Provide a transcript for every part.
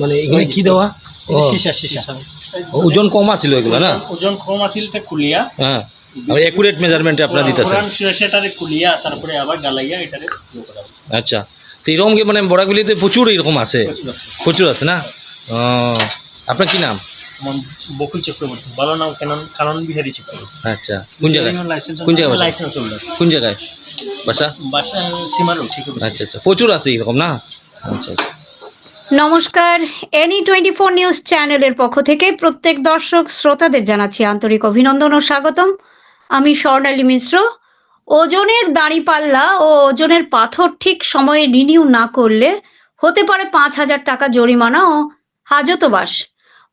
মানে এখানে কি দেওয়া? সীসা সীসা। ওজন কম আছিল এগুলো না? ওজন কম আছিল তে কুলিয়া। হ্যাঁ। আর একুরেট মেজারমেন্টে আপনারা দিতেছেন। সেটারে তারপরে আবার গালাইয়া এটারে ইয়ে আচ্ছা। তো এরকম কি মানে বড়াগুলিতে প্রচুর এরকম আছে? প্রচুর আছে। না? ও আপনার কি নাম? বকুল চক্রবর্তী ভালো নাম কানন কানন বিহারী চক্রবর্তী। আচ্ছা। কোন জায়গায়? কোন জায়গায় লাইসেন্স হোল্ডার কোন জায়গায়? বাসা? বাসা সীমারও ঠিক আছে। আচ্ছা আচ্ছা। প্রচুর আছে এরকম না? আচ্ছা আচ্ছা। নমস্কার। এনি টোয়েন্টি ফোর নিউজ চ্যানেলের পক্ষ থেকে প্রত্যেক দর্শক শ্রোতাদের জানাচ্ছি আন্তরিক অভিনন্দন ও স্বাগতম। আমি স্বর্ণালী মিশ্র। ওজনের দাঁড়িপাল্লা ও ওজনের পাথর ঠিক সময়ে রিনিউ না করলে হতে পারে পাঁচ হাজার টাকা জরিমানা ও হাজতবাস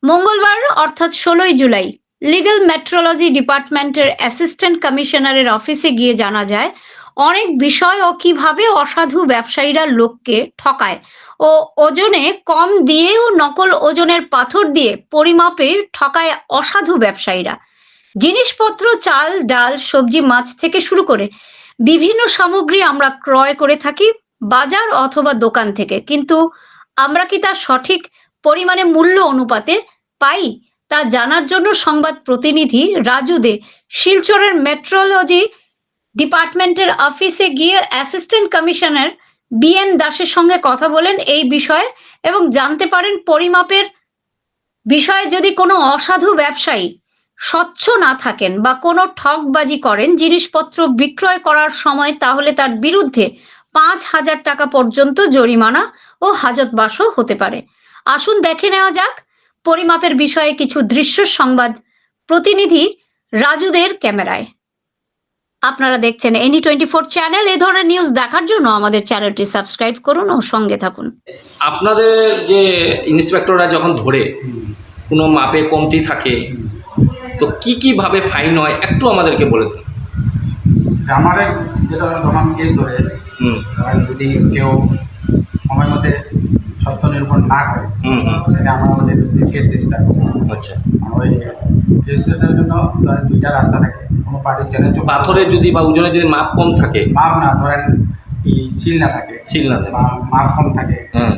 মঙ্গলবার, অর্থাৎ ষোলোই জুলাই লিগ্যাল মেট্রোলজি ডিপার্টমেন্টের অ্যাসিস্ট্যান্ট কমিশনারের অফিসে গিয়ে জানা যায় অনেক বিষয় ও কীভাবে অসাধু ব্যবসায়ীরা লোককে ঠকায়। ও ওজনে কম দিয়েও নকল ওজনের পাথর দিয়ে পরিমাপে ঠকায় অসাধু ব্যবসায়ীরা। জিনিসপত্র, চাল, ডাল, সবজি, মাছ থেকে শুরু করে বিভিন্ন সামগ্রী আমরা ক্রয় করে থাকি বাজার অথবা দোকান থেকে। কিন্তু আমরা কি তার সঠিক পরিমাণে মূল্য অনুপাতে পাই? তা জানার জন্য সংবাদ প্রতিনিধি রাজু দে, শিলচরের মেট্রোলজি ডিপার্টমেন্টের অফিসে গিয়ে অ্যাসিস্ট্যান্ট কমিশনার বিএন দাসের সঙ্গে কথা বলেন এই বিষয়ে এবং জানতে পারেন পরিমাপের বিষয়ে যদি কোনো অসাধু ব্যবসায়ী স্বচ্ছ না থাকেন বা কোনো ঠকবাজি করেন, জিনিসপত্র বিক্রয় করার সময় তাহলে তার বিরুদ্ধে পাঁচ হাজার টাকা পর্যন্ত জরিমানা ও হাজতবাসও হতে পারে। আসুন দেখে নেওয়া যাক পরিমাপের বিষয়ে কিছু দৃশ্য সংবাদ প্রতিনিধি রাজুদের ক্যামেরায়। আপনারা দেখছেন এনি টোয়েন্টি ফোর চ্যানেল। এই ধরনের নিউজ দেখার জন্য আমাদের চ্যানেলটি সাবস্ক্রাইব করুন ও সঙ্গে থাকুন। আপনাদের যে ইন্সপেক্টররা যখন ধরে কোনো মাপে কমতি থাকে তো কি কি ভাবে ফাইন হয় একটু আমাদেরকে বলে দিন। আমাদের যেটা যখন কেস ধরে যদি কেউ সময় মতে সত্য নিরূপণ না করে হুম হুম। তাহলে আমরা আমাদের কেস রেজিস্টার আচ্ছা। ওই কেস রেজিস্টারের জন্য দুইটা রাস্তা থাকে। পার্টির চ্যালেঞ্জ পাথরে যদি বা ওজনে যদি মাপ কম থাকে? মাপ না ধরেন এই সিল না থাকে ছিল না থাকে। মাপ কম থাকে হ্যাঁ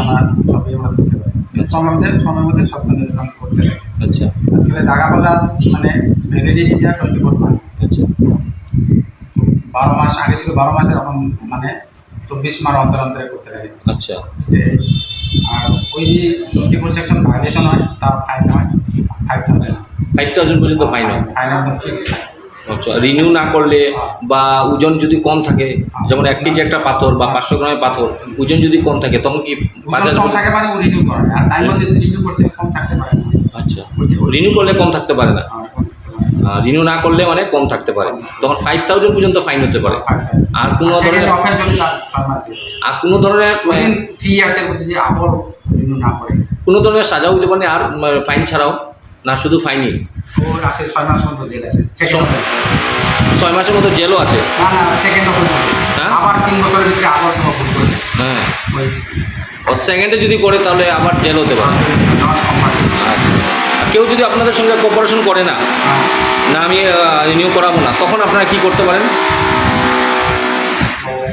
আমরা সবই আমরা করতে পারি। কিন্তু সময় মধ্যে সময় মধ্যে সত্য নিরূপণ করতে লাগে আচ্ছা। আজকাল জায়গা পাল্লার মানে ভ্যালিডিটিটা টোয়েন্টি ফোর মাস। আচ্ছা। বারো মাস আগে ছিল বারো মাসের এখন মানে চব্বিশ মাস অন্তর অন্তরে করতে লাগে আচ্ছা। আর ওই যে টোয়েন্টি ফোর সেকশন ভাইলেশন হয় তার ফাইন হয় ফাইভ থাউজেন্ড ফাইভ থাউজেন্ড পর্যন্ত ফাইন হয় ফাইন একদম ফিক্স আচ্ছা রিনিউ না করলে বা ওজন যদি কম থাকে যেমন এক কেজি একটা পাথর বা পাঁচশো গ্রামের পাথর ওজন যদি কম থাকে তখন কি কম থাকে মানে রিনিউ করে আর টাইম মধ্যে রিনিউ করছে কম থাকতে পারে না। আচ্ছা রিনিউ করলে কম থাকতে পারে না। না। রিনিউ না করলে মানে কম থাকতে পারে। তখন ফাইভ থাউজেন্ড পর্যন্ত ফাইন হতে পারে। আর কোনো ধরনের। আর কোনো ধরনের থ্রি ইয়ার্সের মধ্যে যে আবার কোনো ধরনের সাজাও হইতে পারে আর ফাইন ছাড়াও। না শুধু ফাইনই ওর আছে ছয় মাস পর্যন্ত জেল আছে। ছয় মাসের মতো জেলও আছে? না না সেকেন্ড অফেন্স হ্যাঁ? আবার তিন বছরের ভিতরে আবার কোনো ভুল করে হ্যাঁ। ও সেকেন্ডে যদি করে তাহলে আবার জেল হতে পারে। আচ্ছা। কেউ যদি আপনাদের সঙ্গে কোপারেশন করে না না আমি রিনিউ করাবো না তখন আপনারা কি করতে পারেন?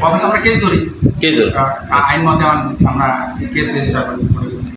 আমরা কেস ধরি। কেস। আহ, আইন মতে আম- আমরা কেস রেজিস্টার করি।